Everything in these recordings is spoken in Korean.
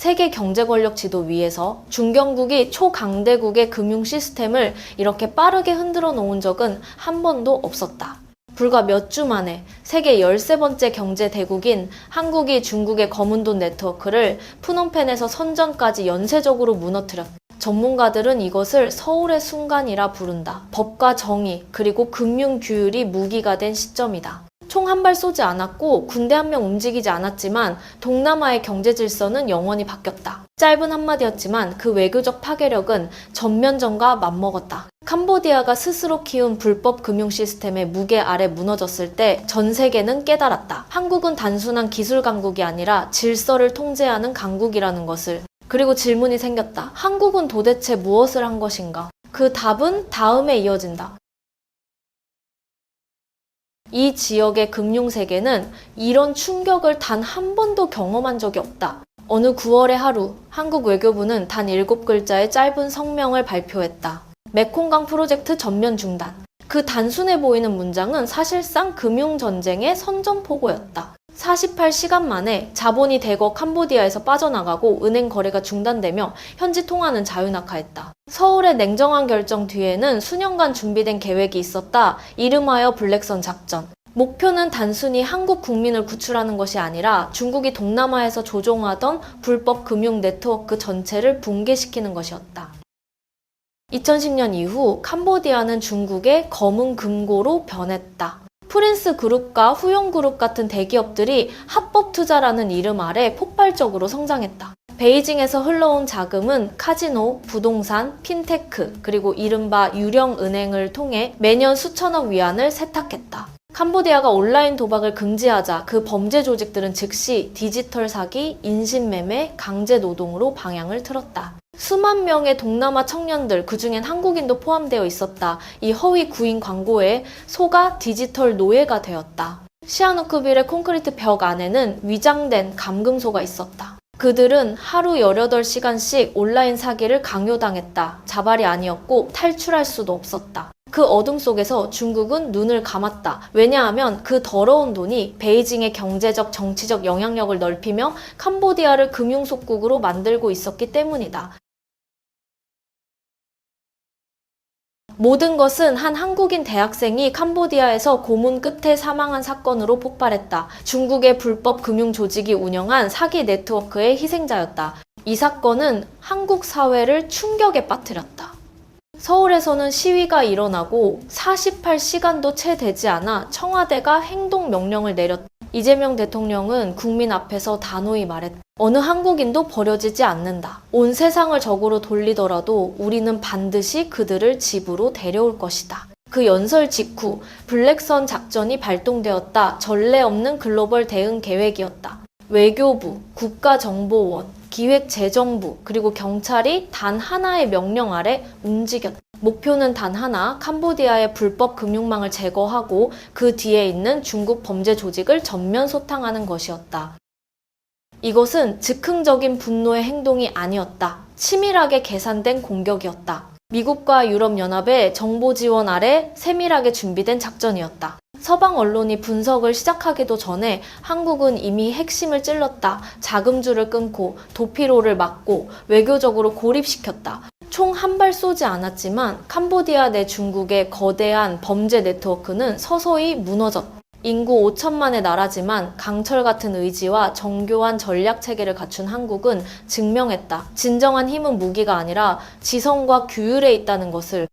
세계 경제 권력 지도 위에서 중견국이 초강대국의 금융 시스템을 이렇게 빠르게 흔들어 놓은 적은 한 번도 없었다. 불과 몇 주 만에 세계 13번째 경제 대국인 한국이 중국의 검은 돈 네트워크를 푸놈펜에서 선전까지 연쇄적으로 무너뜨렸다. 전문가들은 이것을 서울의 순간이라 부른다. 법과 정의, 그리고 금융 규율이 무기가 된 시점이다. 총 한 발 쏘지 않았고 군대 한 명 움직이지 않았지만 동남아의 경제 질서는 영원히 바뀌었다. 짧은 한마디였지만 그 외교적 파괴력은 전면전과 맞먹었다. 캄보디아가 스스로 키운 불법 금융 시스템의 무게 아래 무너졌을 때 전 세계는 깨달았다. 한국은 단순한 기술 강국이 아니라 질서를 통제하는 강국이라는 것을. 그리고 질문이 생겼다. 한국은 도대체 무엇을 한 것인가? 그 답은 다음에 이어진다. 이 지역의 금융 세계는 이런 충격을 단 한 번도 경험한 적이 없다. 어느 9월의 하루, 한국 외교부는 단 7글자의 짧은 성명을 발표했다. 메콩강 프로젝트 전면 중단. 그 단순해 보이는 문장은 사실상 금융전쟁의 선전포고였다. 48시간 만에 자본이 대거 캄보디아에서 빠져나가고 은행 거래가 중단되며 현지 통화는 자유낙하했다. 서울의 냉정한 결정 뒤에는 수년간 준비된 계획이 있었다. 이름하여 블랙선 작전. 목표는 단순히 한국 국민을 구출하는 것이 아니라 중국이 동남아에서 조종하던 불법 금융 네트워크 전체를 붕괴시키는 것이었다. 2010년 이후 캄보디아는 중국의 검은 금고로 변했다. 프린스 그룹과 후용 그룹 같은 대기업들이 합법 투자라는 이름 아래 폭발적으로 성장했다. 베이징에서 흘러온 자금은 카지노, 부동산, 핀테크, 그리고 이른바 유령 은행을 통해 매년 수천억 위안을 세탁했다. 캄보디아가 온라인 도박을 금지하자 그 범죄 조직들은 즉시 디지털 사기, 인신매매, 강제 노동으로 방향을 틀었다. 수만 명의 동남아 청년들, 그중엔 한국인도 포함되어 있었다. 이 허위 구인 광고에 소가 디지털 노예가 되었다. 시아누크빌의 콘크리트 벽 안에는 위장된 감금소가 있었다. 그들은 하루 18시간씩 온라인 사기를 강요당했다. 자발이 아니었고 탈출할 수도 없었다. 그 어둠 속에서 중국은 눈을 감았다. 왜냐하면 그 더러운 돈이 베이징의 경제적, 정치적 영향력을 넓히며 캄보디아를 금융속국으로 만들고 있었기 때문이다. 모든 것은 한 한국인 대학생이 캄보디아에서 고문 끝에 사망한 사건으로 폭발했다. 중국의 불법 금융 조직이 운영한 사기 네트워크의 희생자였다. 이 사건은 한국 사회를 충격에 빠뜨렸다. 서울에서는 시위가 일어나고 48시간도 채 되지 않아 청와대가 행동 명령을 내렸다. 이재명 대통령은 국민 앞에서 단호히 말했다. 어느 한국인도 버려지지 않는다. 온 세상을 적으로 돌리더라도 우리는 반드시 그들을 집으로 데려올 것이다. 그 연설 직후 블랙선 작전이 발동되었다. 전례 없는 글로벌 대응 계획이었다. 외교부, 국가정보원, 기획재정부, 그리고 경찰이 단 하나의 명령 아래 움직였다. 목표는 단 하나, 캄보디아의 불법 금융망을 제거하고 그 뒤에 있는 중국 범죄 조직을 전면 소탕하는 것이었다. 이것은 즉흥적인 분노의 행동이 아니었다. 치밀하게 계산된 공격이었다. 미국과 유럽연합의 정보 지원 아래 세밀하게 준비된 작전이었다. 서방 언론이 분석을 시작하기도 전에 한국은 이미 핵심을 찔렀다. 자금줄을 끊고 도피로를 막고 외교적으로 고립시켰다. 총 한 발 쏘지 않았지만 캄보디아 내 중국의 거대한 범죄 네트워크는 서서히 무너졌다. 인구 5천만의 나라지만 강철 같은 의지와 정교한 전략 체계를 갖춘 한국은 증명했다. 진정한 힘은 무기가 아니라 지성과 규율에 있다는 것을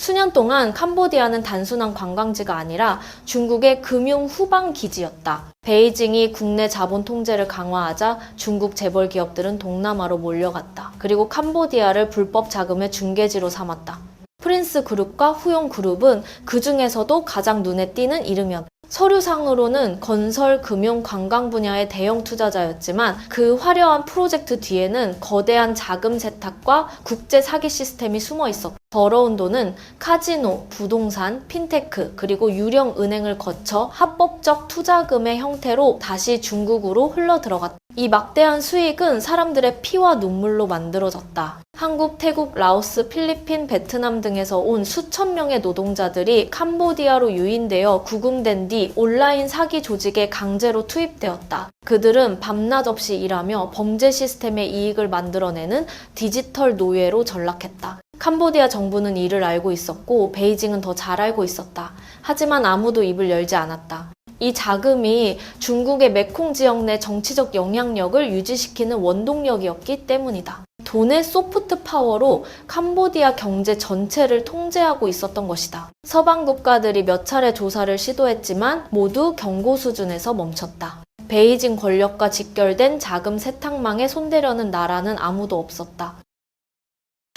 수년 동안 캄보디아는 단순한 관광지가 아니라 중국의 금융 후방 기지였다. 베이징이 국내 자본 통제를 강화하자 중국 재벌 기업들은 동남아로 몰려갔다. 그리고 캄보디아를 불법 자금의 중개지로 삼았다. 프린스 그룹과 후용 그룹은 그 중에서도 가장 눈에 띄는 이름이었다. 서류상으로는 건설, 금융, 관광 분야의 대형 투자자였지만 그 화려한 프로젝트 뒤에는 거대한 자금 세탁과 국제 사기 시스템이 숨어 있었다. 더러운 돈은 카지노, 부동산, 핀테크, 그리고 유령 은행을 거쳐 합법적 투자금의 형태로 다시 중국으로 흘러 들어갔다. 이 막대한 수익은 사람들의 피와 눈물로 만들어졌다. 한국, 태국, 라오스, 필리핀, 베트남 등에서 온 수천 명의 노동자들이 캄보디아로 유인되어 구금된 뒤 온라인 사기 조직에 강제로 투입되었다. 그들은 밤낮 없이 일하며 범죄 시스템의 이익을 만들어내는 디지털 노예로 전락했다. 캄보디아 정부는 이를 알고 있었고 베이징은 더 잘 알고 있었다. 하지만 아무도 입을 열지 않았다. 이 자금이 중국의 메콩 지역 내 정치적 영향력을 유지시키는 원동력이었기 때문이다. 돈의 소프트 파워로 캄보디아 경제 전체를 통제하고 있었던 것이다. 서방 국가들이 몇 차례 조사를 시도했지만 모두 경고 수준에서 멈췄다. 베이징 권력과 직결된 자금 세탁망에 손대려는 나라는 아무도 없었다.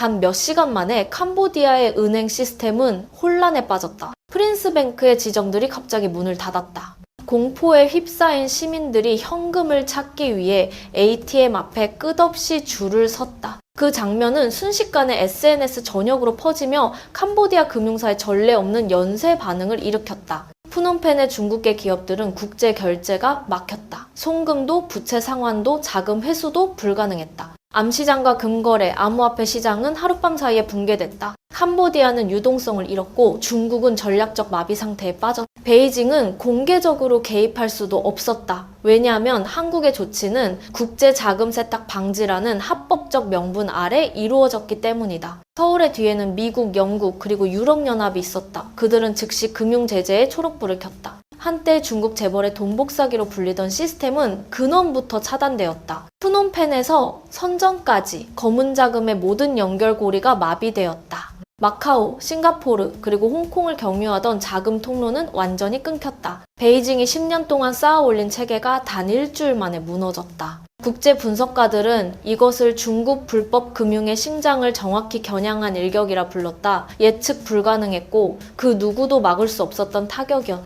단 몇 시간 만에 캄보디아의 은행 시스템은 혼란에 빠졌다. 프린스뱅크의 지점들이 갑자기 문을 닫았다. 공포에 휩싸인 시민들이 현금을 찾기 위해 ATM 앞에 끝없이 줄을 섰다. 그 장면은 순식간에 SNS 전역으로 퍼지며 캄보디아 금융사의 전례 없는 연쇄 반응을 일으켰다. 푸놈펜의 중국계 기업들은 국제 결제가 막혔다. 송금도 부채 상환도 자금 회수도 불가능했다. 암시장과 금거래, 암호화폐 시장은 하룻밤 사이에 붕괴됐다. 캄보디아는 유동성을 잃었고 중국은 전략적 마비 상태에 빠졌다. 베이징은 공개적으로 개입할 수도 없었다. 왜냐하면 한국의 조치는 국제 자금 세탁 방지라는 합법적 명분 아래 이루어졌기 때문이다. 서울의 뒤에는 미국, 영국, 그리고 유럽연합이 있었다. 그들은 즉시 금융 제재에 초록불을 켰다. 한때 중국 재벌의 돈복사기로 불리던 시스템은 근원부터 차단되었다. 푸놈펜에서 선전까지 검은 자금의 모든 연결고리가 마비되었다. 마카오, 싱가포르, 그리고 홍콩을 경유하던 자금 통로는 완전히 끊겼다. 베이징이 10년 동안 쌓아 올린 체계가 단 일주일 만에 무너졌다. 국제 분석가들은 이것을 중국 불법 금융의 심장을 정확히 겨냥한 일격이라 불렀다. 예측 불가능했고 그 누구도 막을 수 없었던 타격이었다.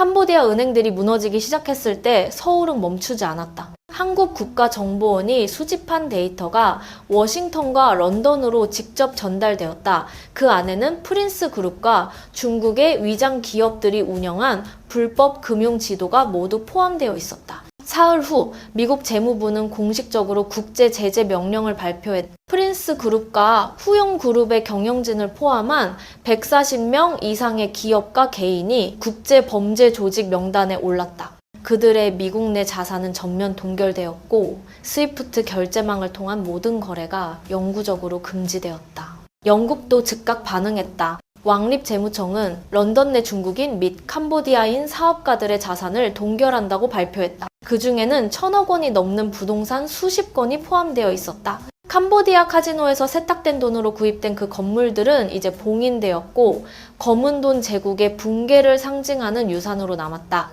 캄보디아 은행들이 무너지기 시작했을 때 서울은 멈추지 않았다. 한국 국가정보원이 수집한 데이터가 워싱턴과 런던으로 직접 전달되었다. 그 안에는 프린스 그룹과 중국의 위장 기업들이 운영한 불법 금융 지도가 모두 포함되어 있었다. 사흘 후 미국 재무부는 공식적으로 국제 제재 명령을 발표했. 프린스 그룹과 후영 그룹의 경영진을 포함한 140명 이상의 기업과 개인이 국제 범죄 조직 명단에 올랐다. 그들의 미국 내 자산은 전면 동결되었고 스위프트 결제망을 통한 모든 거래가 영구적으로 금지되었다. 영국도 즉각 반응했다. 왕립 재무청은 런던 내 중국인 및 캄보디아인 사업가들의 자산을 동결한다고 발표했다. 그 중에는 천억 원이 넘는 부동산 수십 건이 포함되어 있었다. 캄보디아 카지노에서 세탁된 돈으로 구입된 그 건물들은 이제 봉인되었고 검은 돈 제국의 붕괴를 상징하는 유산으로 남았다.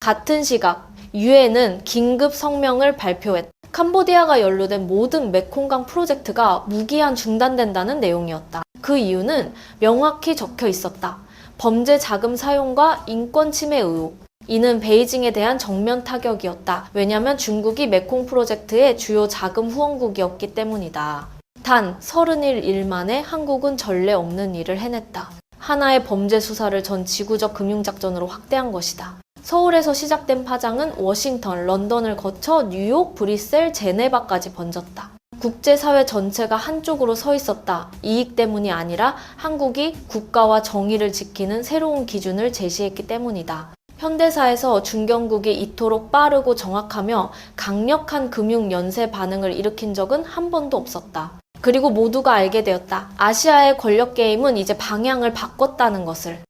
같은 시각 유엔은 긴급 성명을 발표했다. 캄보디아가 연루된 모든 메콩강 프로젝트가 무기한 중단된다는 내용이었다. 그 이유는 명확히 적혀 있었다. 범죄 자금 사용과 인권 침해 의혹. 이는 베이징에 대한 정면 타격이었다. 왜냐하면 중국이 메콩 프로젝트의 주요 자금 후원국이었기 때문이다. 단 31일 만에 한국은 전례 없는 일을 해냈다. 하나의 범죄 수사를 전 지구적 금융작전으로 확대한 것이다. 서울에서 시작된 파장은 워싱턴, 런던을 거쳐 뉴욕, 브뤼셀, 제네바까지 번졌다. 국제사회 전체가 한쪽으로 서 있었다. 이익 때문이 아니라 한국이 국가와 정의를 지키는 새로운 기준을 제시했기 때문이다. 현대사에서 중견국이 이토록 빠르고 정확하며 강력한 금융 연쇄 반응을 일으킨 적은 한 번도 없었다. 그리고 모두가 알게 되었다. 아시아의 권력 게임은 이제 방향을 바꿨다는 것을.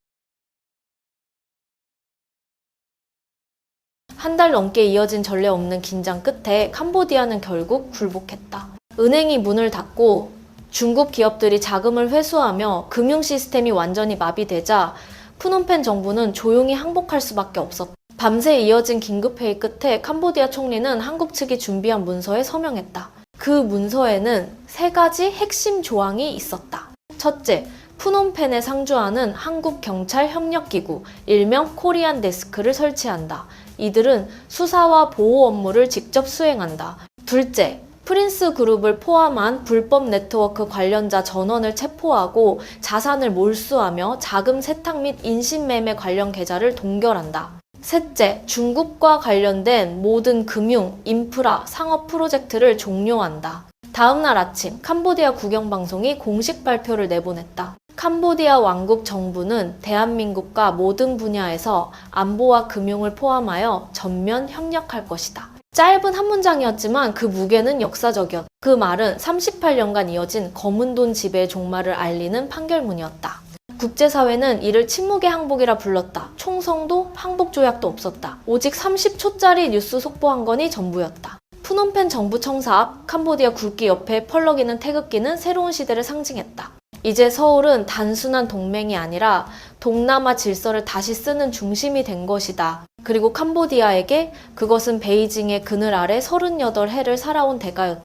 한 달 넘게 이어진 전례 없는 긴장 끝에 캄보디아는 결국 굴복했다. 은행이 문을 닫고 중국 기업들이 자금을 회수하며 금융 시스템이 완전히 마비되자 푸놈펜 정부는 조용히 항복할 수밖에 없었다. 밤새 이어진 긴급회의 끝에 캄보디아 총리는 한국 측이 준비한 문서에 서명했다. 그 문서에는 세 가지 핵심 조항이 있었다. 첫째, 푸놈펜에 상주하는 한국 경찰 협력기구, 일명 코리안 데스크를 설치한다. 이들은 수사와 보호 업무를 직접 수행한다. 둘째, 프린스 그룹을 포함한 불법 네트워크 관련자 전원을 체포하고 자산을 몰수하며 자금 세탁 및 인신매매 관련 계좌를 동결한다. 셋째, 중국과 관련된 모든 금융, 인프라, 상업 프로젝트를 종료한다. 다음 날 아침 캄보디아 국영방송이 공식 발표를 내보냈다. 캄보디아 왕국 정부는 대한민국과 모든 분야에서 안보와 금융을 포함하여 전면 협력할 것이다. 짧은 한 문장이었지만 그 무게는 역사적이었다. 그 말은 38년간 이어진 검은 돈 지배의 종말을 알리는 판결문이었다. 국제사회는 이를 침묵의 항복이라 불렀다. 총성도 항복 조약도 없었다. 오직 30초짜리 뉴스 속보 한 건이 전부였다. 푸놈펜 정부 청사 앞 캄보디아 굵기 옆에 펄럭이는 태극기는 새로운 시대를 상징했다. 이제 서울은 단순한 동맹이 아니라 동남아 질서를 다시 쓰는 중심이 된 것이다. 그리고 캄보디아에게 그것은 베이징의 그늘 아래 38해를 살아온 대가였다.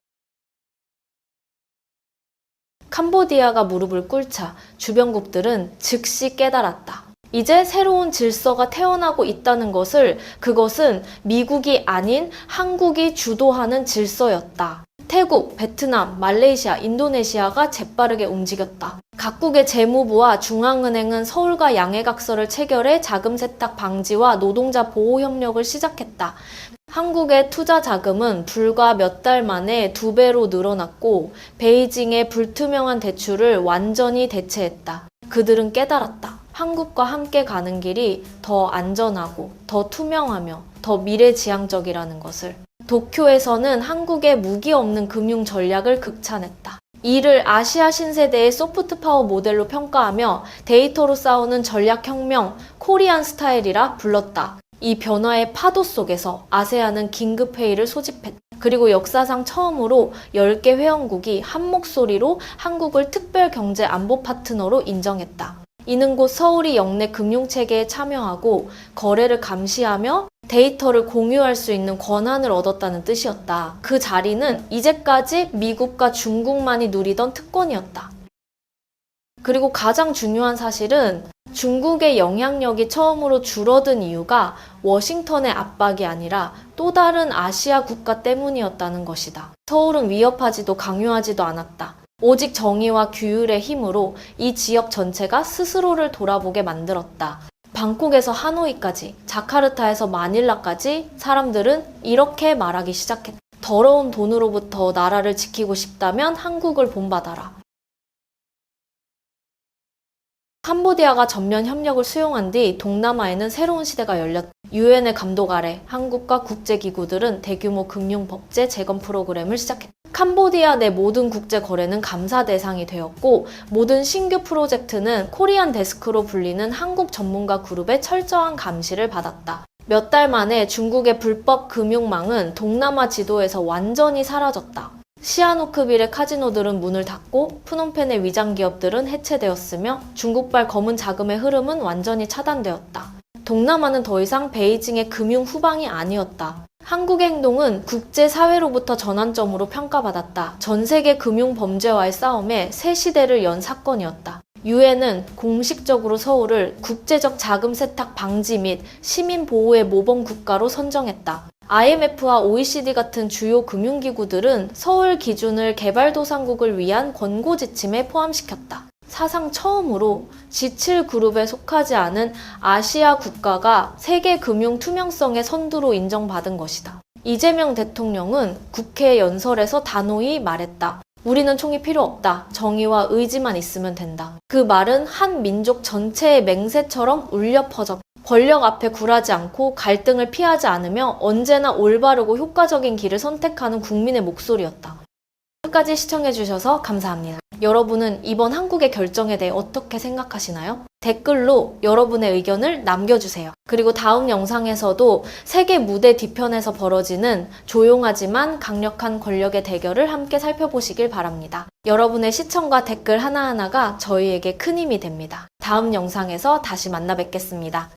캄보디아가 무릎을 꿇자 주변국들은 즉시 깨달았다. 이제 새로운 질서가 태어나고 있다는 것을 그것은 미국이 아닌 한국이 주도하는 질서였다. 태국, 베트남, 말레이시아, 인도네시아가 재빠르게 움직였다. 각국의 재무부와 중앙은행은 서울과 양해각서를 체결해 자금 세탁 방지와 노동자 보호 협력을 시작했다. 한국의 투자 자금은 불과 몇 달 만에 두 배로 늘어났고 베이징의 불투명한 대출을 완전히 대체했다. 그들은 깨달았다. 한국과 함께 가는 길이 더 안전하고 더 투명하며 더 미래지향적이라는 것을. 도쿄에서는 한국의 무기 없는 금융 전략을 극찬했다. 이를 아시아 신세대의 소프트 파워 모델로 평가하며 데이터로 싸우는 전략 혁명 코리안 스타일이라 불렀다. 이 변화의 파도 속에서 아세안은 긴급 회의를 소집했다. 그리고 역사상 처음으로 10개 회원국이 한 목소리로 한국을 특별 경제 안보 파트너로 인정했다. 이는 곧 서울이 영내 금융체계에 참여하고 거래를 감시하며 데이터를 공유할 수 있는 권한을 얻었다는 뜻이었다. 그 자리는 이제까지 미국과 중국만이 누리던 특권이었다. 그리고 가장 중요한 사실은 중국의 영향력이 처음으로 줄어든 이유가 워싱턴의 압박이 아니라 또 다른 아시아 국가 때문이었다는 것이다. 서울은 위협하지도 강요하지도 않았다. 오직 정의와 규율의 힘으로 이 지역 전체가 스스로를 돌아보게 만들었다. 방콕에서 하노이까지, 자카르타에서 마닐라까지 사람들은 이렇게 말하기 시작했다. 더러운 돈으로부터 나라를 지키고 싶다면 한국을 본받아라. 캄보디아가 전면 협력을 수용한 뒤 동남아에는 새로운 시대가 열렸다. 유엔의 감독 아래 한국과 국제기구들은 대규모 금융 법제 재건 프로그램을 시작했다. 캄보디아 내 모든 국제 거래는 감사 대상이 되었고 모든 신규 프로젝트는 코리안 데스크로 불리는 한국 전문가 그룹의 철저한 감시를 받았다. 몇 달 만에 중국의 불법 금융망은 동남아 지도에서 완전히 사라졌다. 시아노크빌의 카지노들은 문을 닫고 푸놈펜의 위장 기업들은 해체되었으며 중국발 검은 자금의 흐름은 완전히 차단되었다. 동남아는 더 이상 베이징의 금융 후방이 아니었다. 한국의 행동은 국제사회로부터 전환점으로 평가받았다. 전 세계 금융 범죄와의 싸움에 새 시대를 연 사건이었다. 유엔은 공식적으로 서울을 국제적 자금 세탁 방지 및 시민 보호의 모범 국가로 선정했다. IMF와 OECD 같은 주요 금융기구들은 서울 기준을 개발도상국을 위한 권고 지침에 포함시켰다. 사상 처음으로 G7 그룹에 속하지 않은 아시아 국가가 세계 금융 투명성의 선두로 인정받은 것이다. 이재명 대통령은 국회 연설에서 단호히 말했다. 우리는 총이 필요 없다. 정의와 의지만 있으면 된다. 그 말은 한 민족 전체의 맹세처럼 울려 퍼졌다. 권력 앞에 굴하지 않고 갈등을 피하지 않으며 언제나 올바르고 효과적인 길을 선택하는 국민의 목소리였다. 끝까지 시청해주셔서 감사합니다. 여러분은 이번 한국의 결정에 대해 어떻게 생각하시나요? 댓글로 여러분의 의견을 남겨주세요. 그리고 다음 영상에서도 세계 무대 뒤편에서 벌어지는 조용하지만 강력한 권력의 대결을 함께 살펴보시길 바랍니다. 여러분의 시청과 댓글 하나하나가 저희에게 큰 힘이 됩니다. 다음 영상에서 다시 만나 뵙겠습니다.